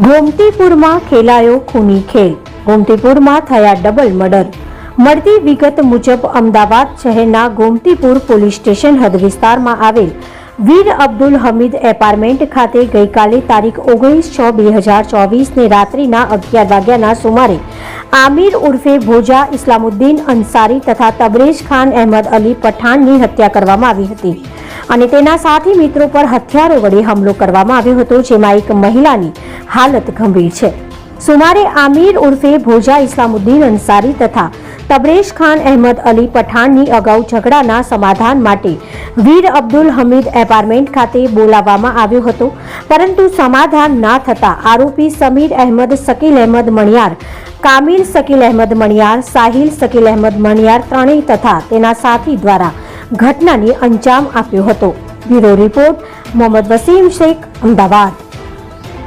ગોમતીપુરમાં ખેલાયો ખૂની ખેલ. ગોમતીપુરમાં થયા double murder મળતી વિગત મુજબ અમદાવાદ શહેરના ગોમતીપુર પોલીસ સ્ટેશન હદ વિસ્તારમાં આવેલ વીર અબ્દુલ હમીદ એપાર્ટમેન્ટ ખાતે ગઈકાલે તારીખ ઓગણીસ છ બે હજાર ચોવીસને રાત્રિના અગિયાર વાગ્યાના સુમારે આમિર ઉર્ફે ભોજા ઇસ્લામુદ્દીન અંસારી તથા તબરેજ ખાન અહેમદ અલી પઠાણની હત્યા કરવામાં આવી હતી. અને તેના સાથી મિત્રો પર હથિયારો વડે હુમલો કરવામાં આવ્યો હતો, જેમાં એક મહિલાની હાલત ગંભીર છે. સુમારે આમિર ઉર્ફે ભોજા ઇસ્લામુદ્દીન અંસારી તથા તબરેશ ખાન અહેમદ અલી પઠાણની અગાઉ ઝઘડાના સમાધાન માટે વીર અબ્દુલ હમીદ એપાર્ટમેન્ટ ખાતે બોલાવવામાં આવ્યો હતો. પરંતુ સમાધાન ના થતા આરોપી સમીર અહેમદ શકીલ અહેમદ મણિયાર, કામિલ શકીલ અહેમદ મણિયાર, સાહિલ શકીલ અહેમદ મણિયાર ત્રણેય તથા તેના સાથી દ્વારા ઘટનાને અંજામ આપ્યો હતો. Bureau report, Mohammad Wasim Sheikh, Ahmedabad.